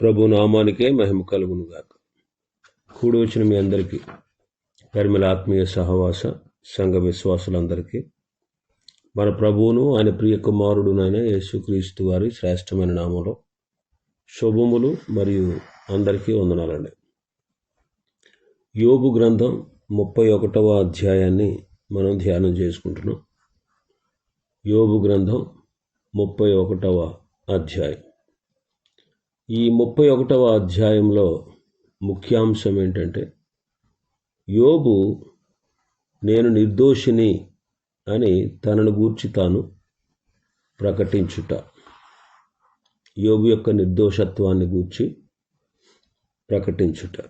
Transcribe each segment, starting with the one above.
ప్రభు నామానికే మహిమ కలుగునుగాక కూడి వచ్చిన మీ అందరికీ పరిమళ ఆత్మీయ సహవాస సంఘ విశ్వాసులందరికీ మన ప్రభువును ఆయన ప్రియ కుమారుడునైన యేసుక్రీస్తు వారి శ్రేష్టమైన నామంలో శుభములు మరియు అందరికీ వందనాలండి. యోబు గ్రంథం ముప్పై ఒకటవ అధ్యాయాన్ని మనం ధ్యానం చేసుకుంటున్నాం. యోబు గ్రంథం ముప్పై ఒకటవ అధ్యాయం. ఈ ముప్పై ఒకటవ అధ్యాయంలో ముఖ్యాంశం ఏంటంటే యోబు నేను నిర్దోషిని అని తనను గూర్చి తాను ప్రకటించుట. యోబు యొక్క నిర్దోషత్వాన్ని గూర్చి ప్రకటించుట.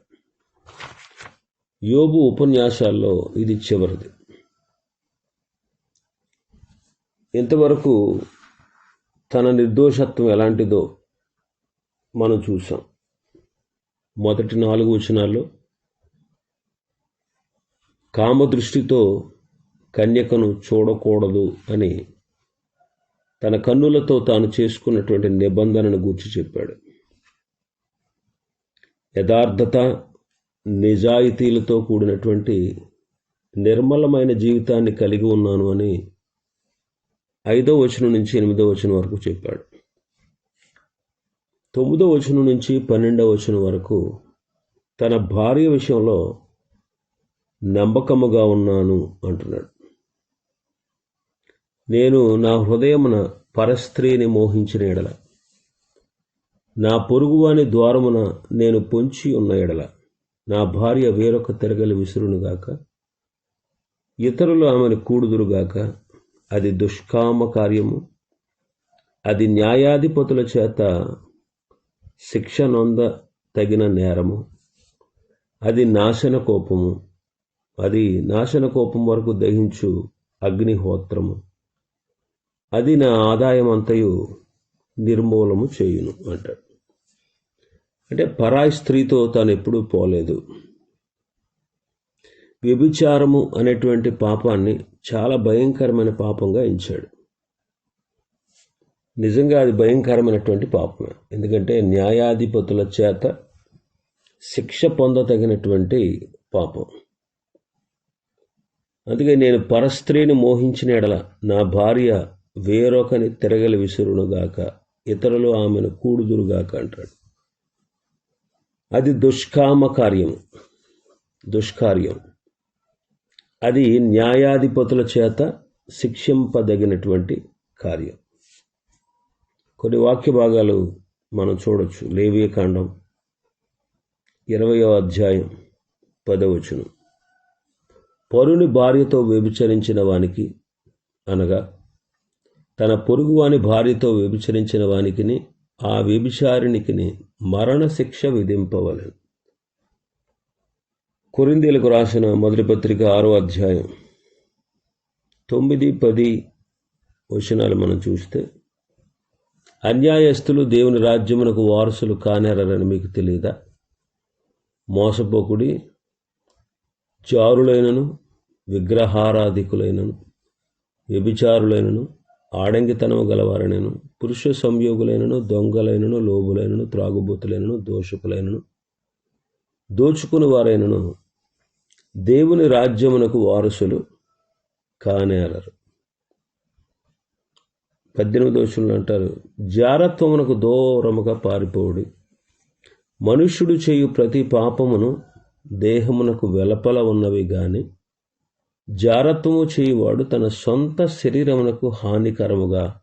యోబు ఉపన్యాసాల్లో ఇది చివరిది. ఇంతవరకు తన నిర్దోషత్వం ఎలాంటిదో మనం చూసాం. మొదటి నాలుగు వచనాల్లో కామదృష్టితో కన్యకను చూడకూడదు అని తన కన్నులతో తాను చేసుకున్నటువంటి నిబంధనను గూర్చి చెప్పాడు. యథార్థత నిజాయితీలతో కూడినటువంటి నిర్మలమైన జీవితాన్ని కలిగి ఉన్నాను అని ఐదో వచనం నుంచి ఎనిమిదో వచనం వరకు చెప్పాడు. తొమ్మిదో వచనం నుంచి పన్నెండవ వచనం వరకు తన భార్య విషయంలో నమ్మకముగా ఉన్నాను అంటున్నాడు. నేను నా హృదయమున పరస్త్రీని మోహించిన ఎడల నా పొరుగువాని ద్వారమున నేను పొంచి ఉన్న ఎడల నా భార్య వేరొక తిరగలి విసురునుగాక ఇతరులు ఆమెను కూడుదురుగాక అది దుష్కామ కార్యము అది న్యాయాధిపతుల చేత శిక్ష నొంద తగిన నేరము. అది నాశన కోపము. అది నాశన కోపం వరకు దహించు అగ్నిహోత్రము. అది నా ఆదాయం అంతయు నిర్మూలము చేయును అంటాడు. అంటే పరాయి స్త్రీతో తాను ఎప్పుడూ పోలేదు. వ్యభిచారము అనేటువంటి పాపాన్ని చాలా భయంకరమైన పాపంగా ఎంచాడు. నిజంగా అది భయంకరమైనటువంటి పాపమే. ఎందుకంటే న్యాయాధిపతుల చేత శిక్ష పొందతగినటువంటి పాపం. అందుకే నేను పరస్త్రీని మోహించిన ఎడల నా భార్య వేరొకని తిరగలి విసురునుగాక ఇతరులు ఆమెను కూడుదురుగాక అంటాడు. అది దుష్కామ కార్యం దుష్కార్యం. అది న్యాయాధిపతుల చేత శిక్షింపదగినటువంటి కార్యం. కొన్ని వాక్య భాగాలు మనం చూడొచ్చు. లేవియ కాండం ఇరవయో అధ్యాయం పదవచనం. పరుని భార్యతో వ్యభిచరించిన వానికి అనగా తన పొరుగువాని భార్యతో వ్యభిచరించిన వానికిని ఆ వ్యభిచారిణికిని మరణ శిక్ష విధింపవలను. కొరిందీలకు రాసిన మొదటి పత్రిక ఆరో అధ్యాయం తొమ్మిది పది వచనాలు మనం చూస్తే అన్యాయస్తులు దేవుని రాజ్యమునకు వారసులు కానేరని మీకు తెలియదా? మోసపోకుడి చారులైనను విగ్రహారాధికులైనను వ్యభిచారులైనను ఆడంగితనము గలవారనను పురుష సంయోగులైనను దొంగలైనను లోబులైనను త్రాగుబోతులైనను దోషకులైనను దోచుకుని వారైనను దేవుని రాజ్యమునకు వారసులు కానేరరు. పద్దెనిమిది దోషులు అంటారు జారత్వమునకు దూరముగా పారిపోవుడి. మనుష్యుడు చేయు ప్రతి పాపమును దేహమునకు వెలపల ఉన్నవి గాని జారత్వము చేయువాడు తన సొంత శరీరమునకు హానికరముగా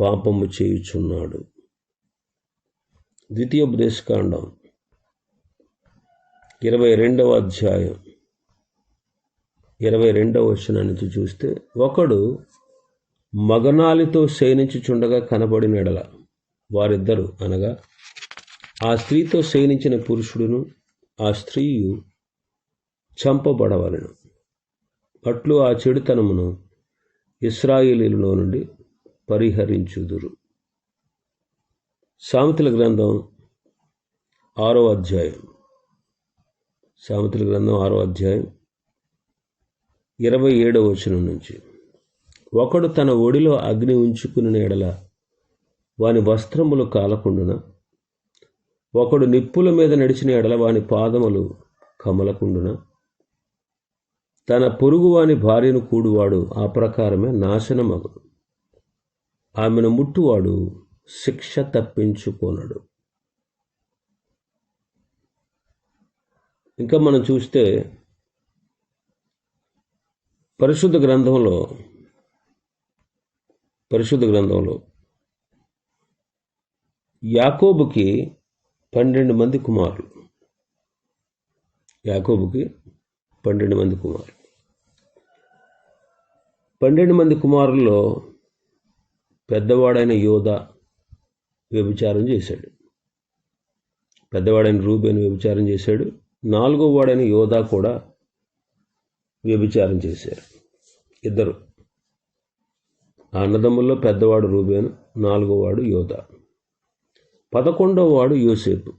పాపము చేయుచున్నాడు. ద్వితీయోపదేశకాండం ఇరవై రెండవ అధ్యాయం ఇరవై రెండవ వచనానికి నుంచి చూస్తే ఒకడు మగనాలితో శయనించుచుండగా కనబడిన ఎడల వారిద్దరు అనగా ఆ స్త్రీతో శయనించిన పురుషుడును ఆ స్త్రీయు చంపబడవలను. అట్లు ఆ చెడుతనమును ఇస్రాయేలీలో నుండి పరిహరించుదురు. సామెతల గ్రంథం ఆరో అధ్యాయం. సామెతల గ్రంథం ఆరో అధ్యాయం ఇరవై ఏడవ వచనం నుంచి. ఒకడు తన ఒడిలో అగ్ని ఉంచుకుని ఎడల వాని వస్త్రములు కాలకుండున? ఒకడు నిప్పుల మీద నడిచిన ఎడల వాని పాదములు కమలకుండున? తన పొరుగువాని భార్యను కూడువాడు ఆ ప్రకారమే నాశనమగు. ఆమెను ముట్టువాడు శిక్ష తప్పించుకోనడు. ఇంకా మనం చూస్తే పరిశుద్ధ గ్రంథంలో పరిశుద్ధ గ్రంథంలో. యాకోబుకి పన్నెండు మంది కుమారులు. యాకోబుకి పన్నెండు మంది కుమారులు. పన్నెండు మంది కుమారుల్లో పెద్దవాడైన యోధ వ్యభిచారం చేశాడు. పెద్దవాడైన రూబేను వ్యభిచారం చేశాడు. నాలుగో వాడైన యోధ కూడా వ్యభిచారం చేశారు. ఇద్దరు. అన్నదమ్ముల్లో పెద్దవాడు రూబేను నాలుగో వాడు యోధ పదకొండవ వాడు యోసేపు.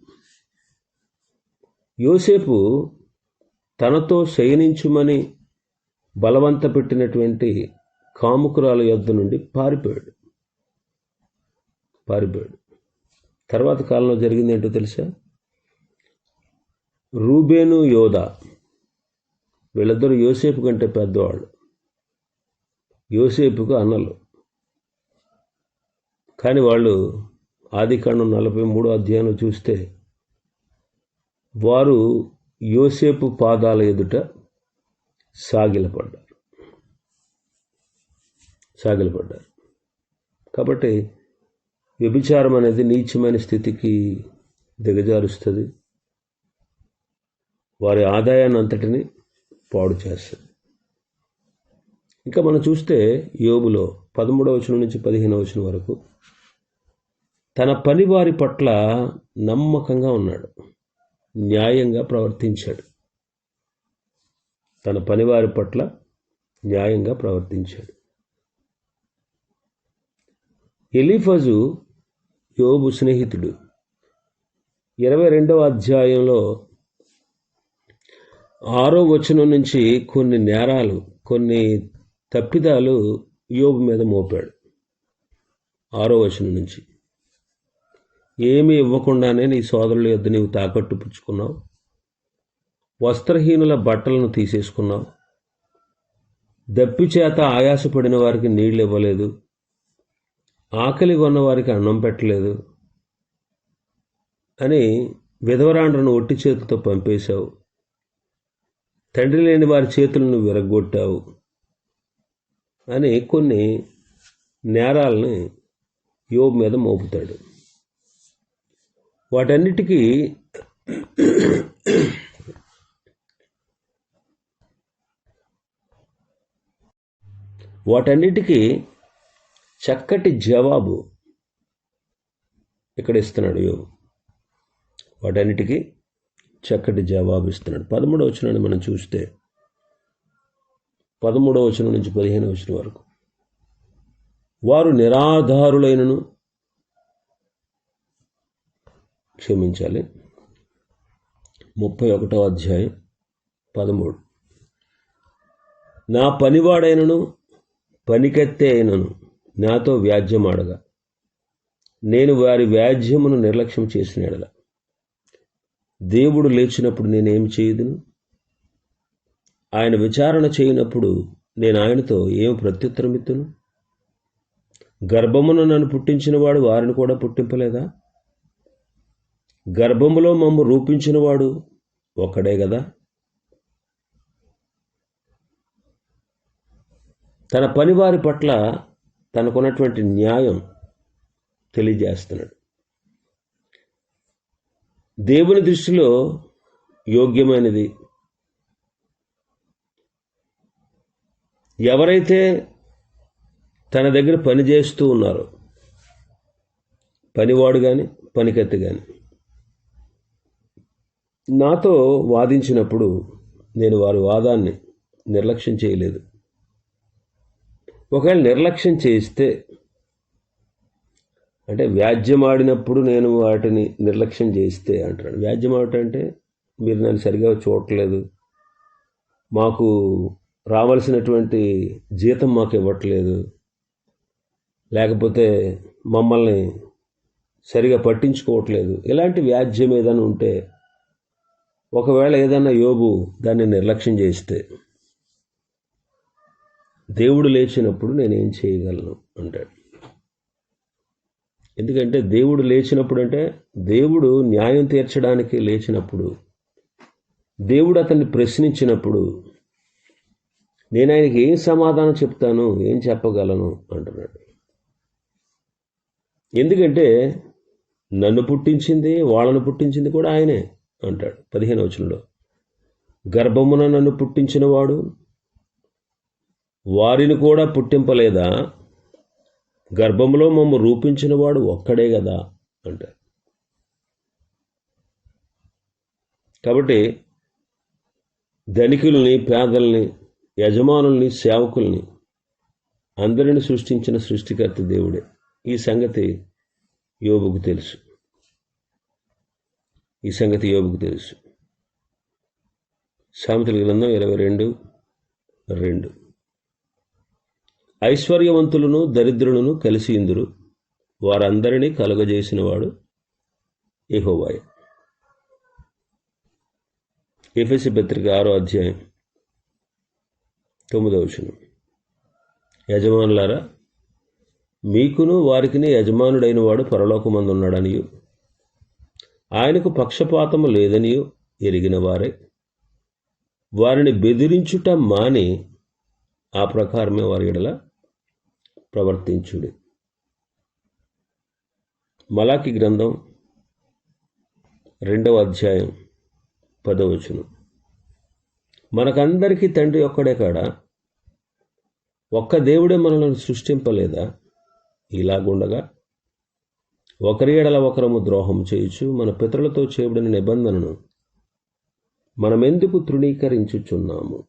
యోసేపు తనతో శయనించుమని బలవంత పెట్టినటువంటి కాముకురాల యొద్ద నుండి పారిపోయాడు. పారిపోయాడు. తర్వాత కాలంలో జరిగింది ఏంటో తెలుసా? రూబేను యోధ వీళ్ళిద్దరూ యోసేపు కంటే పెద్దవాళ్ళు. యోసేపుకు అన్నలు. కానీ వాళ్ళు ఆదికాండం నలభై మూడో అధ్యాయంలో చూస్తే వారు యోసేపు పాదాల ఎదుట సాగిలపడ్డారు. సాగిలపడ్డారు. కాబట్టి వ్యభిచారం అనేది నీచమైన స్థితికి దిగజారుస్తుంది. వారి ఆదాయాన్ని అంతటిని పాడు చేస్తుంది. ఇంకా మనం చూస్తే యోగులో పదమూడవ వచనం నుంచి పదిహేనవ వచనం వరకు తన పనివారి పట్ల నమ్మకంగా ఉన్నాడు. న్యాయంగా ప్రవర్తించాడు. తన పనివారి పట్ల న్యాయంగా ప్రవర్తించాడు. ఎలిఫజు యోబు స్నేహితుడు. ఇరవై రెండవ అధ్యాయంలో ఆరో వచనం నుంచి కొన్ని నేరాలు కొన్ని తప్పిదాలు యోబు మీద మోపాడు. ఆరో వచనం నుంచి. ఏమీ ఇవ్వకుండానే నీ సోదరుల యొద్ద నీవు తాకట్టు పుచ్చుకున్నావు. వస్త్రహీనుల బట్టలను తీసేసుకున్నావు. దప్పి చేత ఆయాసపడిన వారికి నీళ్ళు ఇవ్వలేదు. ఆకలి కొన్న వారికి అన్నం పెట్టలేదు అని విధవరాండ్రను ఒట్టి చేతితో పంపేశావు. తండ్రి లేని వారి చేతులను విరగొట్టావు అని కొన్ని నేరాలని యోబు మీద మోపుతాడు. వాటన్నిటికీ వాటన్నిటికీ చక్కటి జవాబు ఇక్కడ ఇస్తున్నాడు యోగు వాటన్నిటికీ చక్కటి జవాబు ఇస్తున్నాడు. పదమూడవ వచనాన్ని మనం చూస్తే పదమూడవ వచనం నుంచి పదిహేను వచనం వరకు. వారు నిరాధారులైనను క్షమించాలి. ముప్పై ఒకటో అధ్యాయం పదమూడు. నా పనివాడైనను పనికెత్తే అయినను నాతో వ్యాజ్యమాడగా నేను వారి వ్యాజ్యమును నిర్లక్ష్యం చేసిన ఎడల. దేవుడు లేచినప్పుడు నేనేం చేయదును? ఆయన విచారణ చేయనప్పుడు నేను ఆయనతో ఏం ప్రత్యుత్తరమిత్తును? గర్భమును నన్ను పుట్టించినవాడు వారిని కూడా పుట్టింపలేదా? గర్భములో మమ్ము రూపించినవాడు ఒక్కడే కదా తన పనివారి పట్ల తనకున్నటువంటి న్యాయం తెలియజేస్తున్నాడు. దేవుని దృష్టిలో యోగ్యమైనది. ఎవరైతే తన దగ్గర పని చేస్తూ ఉన్నారో పనివాడు కానీ పనికత్తు కానీ నాతో వాదించినప్పుడు నేను వారి వాదాన్ని నిర్లక్ష్యం చేయలేదు. ఒకవేళ నిర్లక్ష్యం చేస్తే అంటే వ్యాజ్యమాడినప్పుడు నేను వాటిని నిర్లక్ష్యం చేస్తే అంటాడు వ్యాజ్యమాడటం అంటే మీరు నన్ను సరిగా చూడట్లేదు. మాకు రావాల్సినటువంటి జీతం మాకు ఇవ్వట్లేదు. లేకపోతే మమ్మల్ని సరిగా పట్టించుకోవట్లేదు. ఇలాంటి వ్యాజ్యం ఏదైనా ఉంటే ఒకవేళ ఏదన్నా యోబు దాన్ని నిర్లక్ష్యం చేస్తే దేవుడు లేచినప్పుడు నేనేం చేయగలను అంటాడు. ఎందుకంటే దేవుడు లేచినప్పుడు అంటే దేవుడు న్యాయం తీర్చడానికి లేచినప్పుడు దేవుడు అతన్ని ప్రశ్నించినప్పుడు నేను ఆయనకి ఏం సమాధానం చెప్తాను ఏం చెప్పగలను అంటున్నాడు. ఎందుకంటే నన్ను పుట్టించింది వాళ్ళను పుట్టించింది కూడా ఆయనే. అంటాడు. పదిహేను వచనంలో గర్భమున నన్ను పుట్టించినవాడు వారిని కూడా పుట్టింపలేదా? గర్భంలో మమ్మ రూపించినవాడు ఒక్కడే కదా? అంటారు కాబట్టి ధనికుల్ని పేదల్ని యజమానుల్ని సేవకుల్ని అందరిని సృష్టించిన సృష్టికర్త దేవుడే. ఈ సంగతి యోగుకు తెలుసు. ఈ సంగతి యోబుకు తెలుసు. సామెతల గ్రంథం ఇరవై రెండు రెండు. ఐశ్వర్యవంతులను దరిద్రులను కలిసి ఇందురు. వారందరినీ కలుగజేసినవాడు ఏహోవాయ ఎఫ్ఎసి పత్రిక ఆరో అధ్యాయం తొమ్మిదవ వచనం. యజమానులారా మీకును వారికిని యజమానుడైన వాడు పరలోకమందున్నాడనియు. ఆయనకు పక్షపాతము లేదని ఎరిగిన వారే. వారిని బెదిరించుట మాని ఆ ప్రకారమే వారి ఎడల ప్రవర్తించుడి. మలాకి గ్రంథం రెండవ అధ్యాయం పదవచనం మనకందరికీ తండ్రి ఒక్కడే కాడ? ఒక్క దేవుడే మనలను సృష్టింపలేదా? ఇలాగుండగా ఒకరి ఎడల ఒకరము ద్రోహం చేయొచ్చు మన పితరులతో చేయబడిన నిబంధనను మనమెందుకు తృణీకరించుచున్నాము?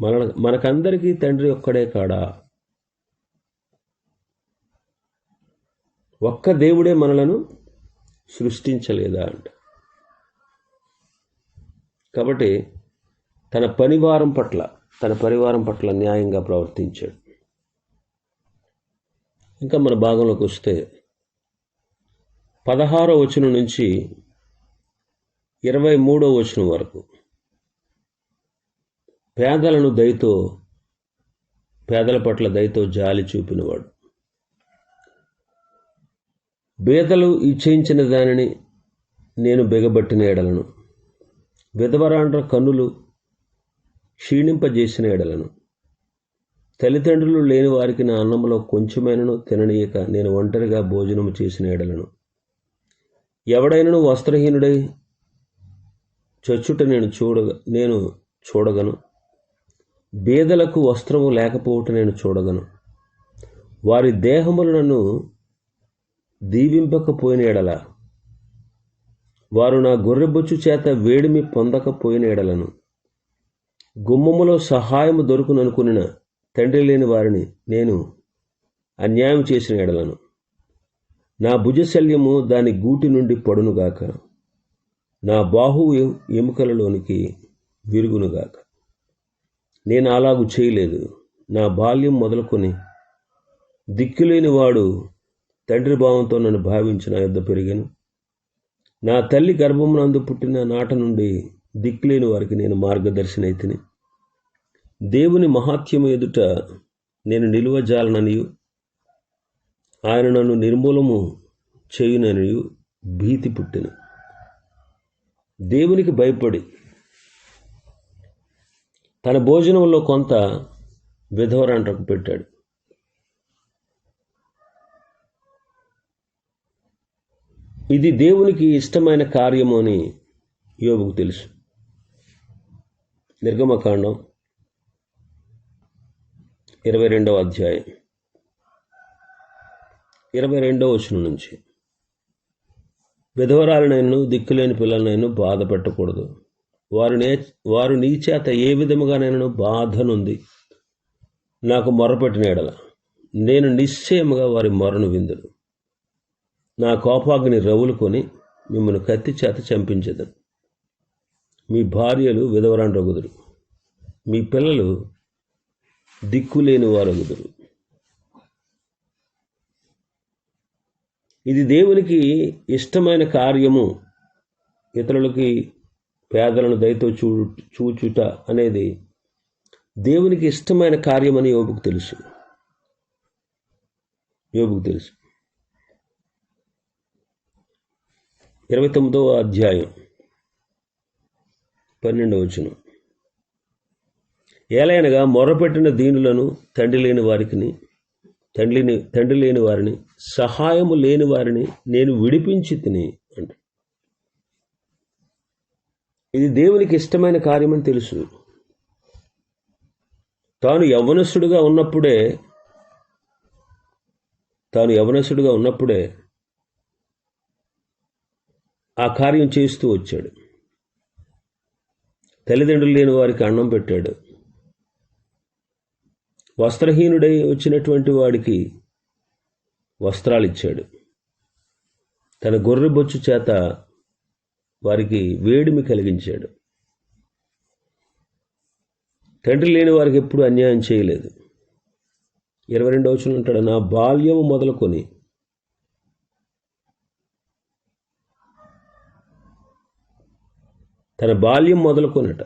మన మనకందరికీ తండ్రి ఒక్కడే కాడా? ఒక్క దేవుడే మనలను సృష్టించలేదా అంట. కాబట్టి తన పరివారం పట్ల తన పరివారం పట్ల న్యాయంగా ప్రవర్తించాడు. ఇంకా మన భాగంలోకి వస్తే పదహారో వచనం నుంచి ఇరవై మూడో వచనం వరకు. పేదలను దయతో పేదల పట్ల దయతో జాలి చూపినవాడు. బీదలు ఇచ్చేయించిన దానిని నేను బిగబట్టిన ఎడలను. విధవరాండ్ర కన్నులు క్షీణింపజేసిన ఎడలను. తల్లిదండ్రులు లేని వారికి నా అన్నంలో కొంచెమైనను తిననీయక నేను ఒంటరిగా భోజనము చేసిన ఎడలను. ఎవడైనను వస్త్రహీనుడై చచ్చుట నేను చూడగ నేను చూడగను బీదలకు వస్త్రము లేకపోవట నేను చూడగను వారి దేహములు నన్ను దీవింపకపోయిన ఎడల. వారు నా గొర్రెబొచ్చు చేత వేడిమి పొందకపోయిన ఎడలను. గుమ్మములో సహాయము దొరుకుననుకునిన తండ్రి లేని వారిని నేను అన్యాయం చేసిన ఎడలను. నా భుజశల్యము దాని గూటి నుండి పడునుగాక నా బాహు ఎముకలలోనికి విరుగునుగాక నేను అలాగు చేయలేదు. నా బాల్యం మొదలుకొని దిక్కులేని వాడు తండ్రి భావంతో నన్ను భావించిన యుద్ధ పెరిగాను. నా తల్లి గర్భమునందు పుట్టిన నాట నుండి దిక్కులేని వారికి నేను మార్గదర్శన అయితిని దేవుని మహాత్యము ఎదుట నేను నిలువజాలననియు ఆయన నన్ను నిర్మూలము చేయునని భీతి పుట్టిన. దేవునికి భయపడి తన భోజనంలో కొంత విధవరాంటకు పెట్టాడు. ఇది దేవునికి ఇష్టమైన కార్యము అని యోగుకు తెలుసు. నిర్గమకాండం ఇరవై రెండవ అధ్యాయం. ఇరవై రెండవ వచనం నుంచి. విధవరాలనైనా దిక్కులేని పిల్లలనైనా బాధ పెట్టకూడదు వారు నే వారు నీ చేత ఏ విధముగానైనా బాధనుంది. నాకు మొరపెట్టిన ఎడల. నేను నిశ్చయముగా వారి మొరను విందును. నా కోపాగ్ని రవులుకొని మిమ్మల్ని కత్తి చేత చంపించదను. మీ భార్యలు విధవరాండ్రగుదురు. మీ పిల్లలు దిక్కులేని వారగుదురు. ఇది దేవునికి ఇష్టమైన కార్యము. ఇతరులకి పేదలను దయతో చూ చూచుట అనేది దేవునికి ఇష్టమైన కార్యమని యోగుకు తెలుసు. యోగుకు తెలుసు. ఇరవై తొమ్మిదవ అధ్యాయం పన్నెండవ వచనం. ఏలైనగా మొరపెట్టిన దీనులను తండ్రి లేని వారికి తండ్రిని తండ్రి లేని వారిని సహాయము లేని వారిని నేను విడిపించి తిని అంట. ఇది దేవునికి ఇష్టమైన కార్యమని తెలుసు. తాను యవనస్తుడుగా ఉన్నప్పుడే తాను యవనస్తుడుగా ఉన్నప్పుడే ఆ కార్యం చేస్తూ వచ్చాడు. తల్లిదండ్రులు లేని వారికి అన్నం పెట్టాడు. వస్త్రహీనుడై వచ్చినటువంటి వాడికి వస్త్రాలు ఇచ్చాడు తన గొర్రె బొచ్చు చేత వారికి వేడిమి కలిగించాడు. తండ్రి లేని వారికి ఎప్పుడు అన్యాయం చేయలేదు. ఇరవై రెండవ వచ్చిన ఉంటాడు నా బాల్యము మొదలుకొని తన బాల్యం మొదలుకొనట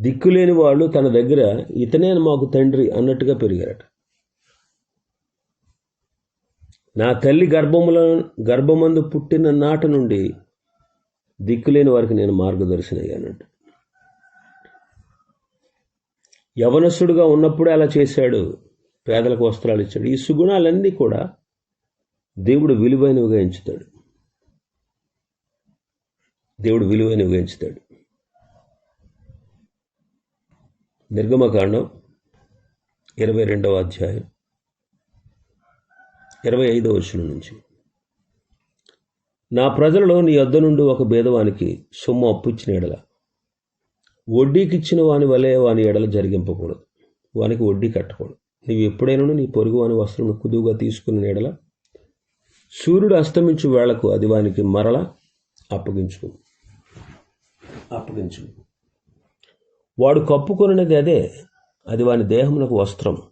దిక్కులేని వాళ్ళు తన దగ్గర ఇతనే మాకు తండ్రి అన్నట్టుగా పెరిగారట. నా తల్లి గర్భముల గర్భమందు పుట్టిన నాట నుండి దిక్కులేని వారికి నేను మార్గదర్శన అయ్యానంట యవనస్సుడుగా ఉన్నప్పుడే అలా చేశాడు పేదలకు వస్త్రాలు ఇచ్చాడు. ఈ సుగుణాలన్నీ కూడా దేవుడు విలువైనవిగా ఎంచుతాడు. దేవుడు విలువైనవిగా ఎంచుతాడు. నిర్గమకాండం ఇరవై రెండవ అధ్యాయం ఇరవై ఐదవ వచనం నుంచి. నా ప్రజలలో నీ వద్ద నుండి ఒక భేదవానికి సొమ్ము అప్పిచ్చిన ఎడల వడ్డీకిచ్చిన వాని వలె వాని ఎడల జరిగింపకూడదు. వానికి వడ్డీ కట్టకూడదు. నీవు ఎప్పుడైనా నీ పొరుగు వాని వస్త్రం కుదువుగా తీసుకున్న ఎడల సూర్యుడు అస్తమించు వేళకు అది వానికి మరల అప్పగించుకు అప్పగించు వాడు కప్పుకొనినది అదే. అది వాని దేహమునకు వస్త్రం.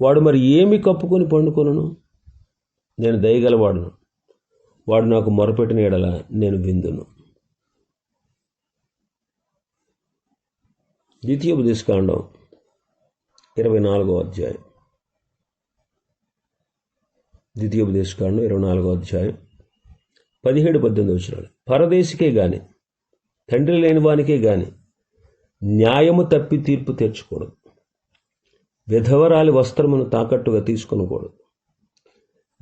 వాడు మరి ఏమి కప్పుకొని పండుకొనను? నేను దయగలవాడును. వాడు నాకు మొరపెట్టిన ఎడల నేను విందును. ద్వితీయోపదేశకాండం ఇరవై నాలుగో అధ్యాయం. ద్వితీయోపదేశకాండం ఇరవై నాలుగో అధ్యాయం. పదిహేడు పద్దెనిమిది వచ్చినాడు పరదేశికే కానీ తండ్రి లేని వానికే కానీ న్యాయము తప్పి తీర్పు తెచ్చకూడదు విధవరాలి వస్త్రమును తాకట్టుగా తీసుకొనకూడదు.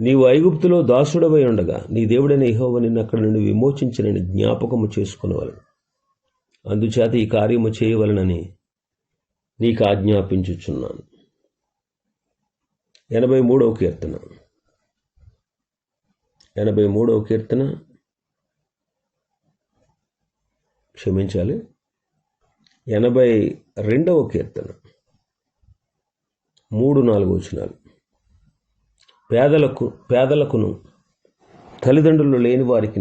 నీవు ఐగుప్తులో దాసుడవై ఉండగా నీ దేవుడైన ఇహోవ నిన్ను నుండి విమోచించినని జ్ఞాపకము చేసుకునవలను. అందుచేత ఈ కార్యము చేయవలనని నీకు ఆజ్ఞాపించుచున్నాను. ఎనభై మూడవ కీర్తన. ఎనభై మూడవ కీర్తన. క్షమించాలి. ఎనభై రెండవ కీర్తన. మూడు నాలుగు వచనాలు. పేదలకు పేదలకును తల్లిదండ్రులు లేని వారికి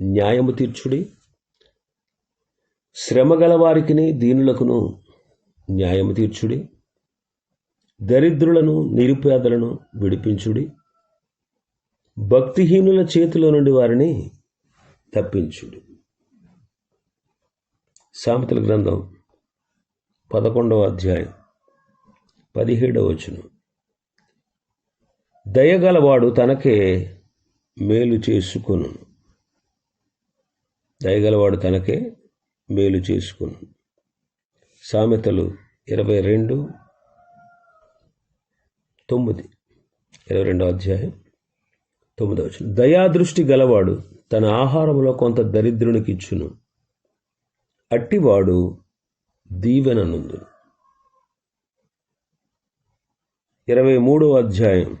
న్యాయము తీర్చుడి. శ్రమ గలవారికిని దీనులకును న్యాయము తీర్చుడి. దరిద్రులను నిరుపేదలను విడిపించుడి. భక్తిహీనుల చేతిలో నుండి వారిని తప్పించుడి. సామెతల గ్రంథం పదకొండవ అధ్యాయం పదిహేడవ వచనం. దయగలవాడు తనకే మేలు చేసుకును. దయగలవాడు తనకే మేలు చేసుకును. సామెతలు ఇరవై రెండు తొమ్మిది. ఇరవై రెండవ అధ్యాయం తొమ్మిదవ వచనం. దయాదృష్టి గలవాడు తన ఆహారంలో కొంత దరిద్రునికి ఇచ్చును అట్టివాడు దీవెననుందును. ఇరవై మూడవ అధ్యాయం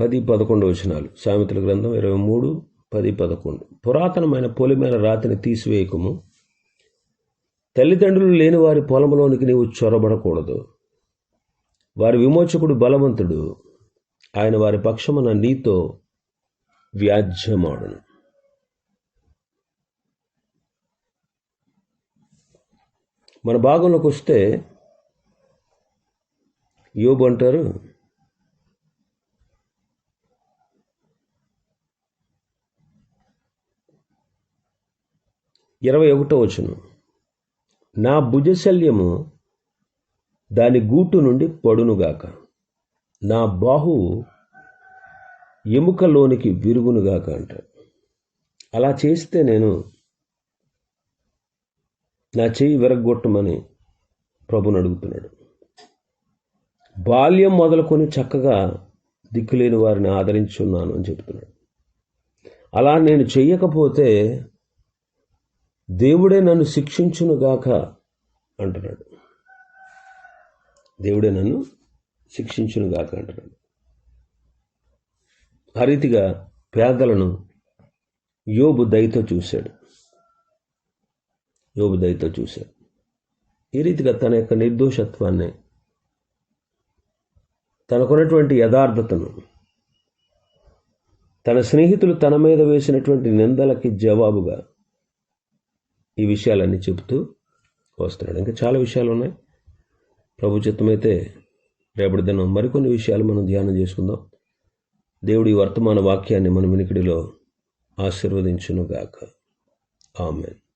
పది పదకొండు వచనాలు. సామెతల గ్రంథం ఇరవై మూడు పది పదకొండు. పురాతనమైన పొలిమైన రాతిని తీసివేయకము. తల్లిదండ్రులు లేని వారి పొలంలోనికి నీవు చొరబడకూడదు. వారి విమోచకుడు బలవంతుడు. ఆయన వారి పక్షమున నీతో వ్యాజ్యమాడును. మన భాగంలోకి వస్తే యోబు అంటారు. ఇరవై ఒకటో వచనం. నా భుజశల్యము దాని గూటు నుండి పడునుగాక. నా బాహు ఎముకలోనికి విరుగునుగాక అంటాడు అలా చేస్తే నేను నా చెయ్యి విరగొట్టమని ప్రభుని అడుగుతున్నాడు. బాల్యం మొదలుకొని చక్కగా దిక్కులేని వారిని ఆదరించున్నాను అని చెప్తున్నాడు. అలా నేను చెయ్యకపోతే దేవుడే నన్ను శిక్షించునుగాక అంటున్నాడు. దేవుడే నన్ను శిక్షించునుగాక అంటున్నాడు. ఆ రీతిగా పేదలను యోబు దయతో చూశాడు. యోబు దయతో చూశాడు ఈ రీతిగా తన యొక్క నిర్దోషత్వాన్ని తనకున్నటువంటి యథార్థతను తన స్నేహితులు తన మీద వేసినటువంటి నిందలకి జవాబుగా ఈ విషయాలన్నీ చెబుతూ వస్తున్నాడు. ఇంకా చాలా విషయాలు ఉన్నాయి. ప్రభు చిత్తమైతే రేపటి దినం మరికొన్ని విషయాలు మనం ధ్యానం చేసుకుందాం. దేవుడి వర్తమాన వాక్యాన్ని మన వినికిడిలో ఆశీర్వదించునుగాక. ఆమెన్.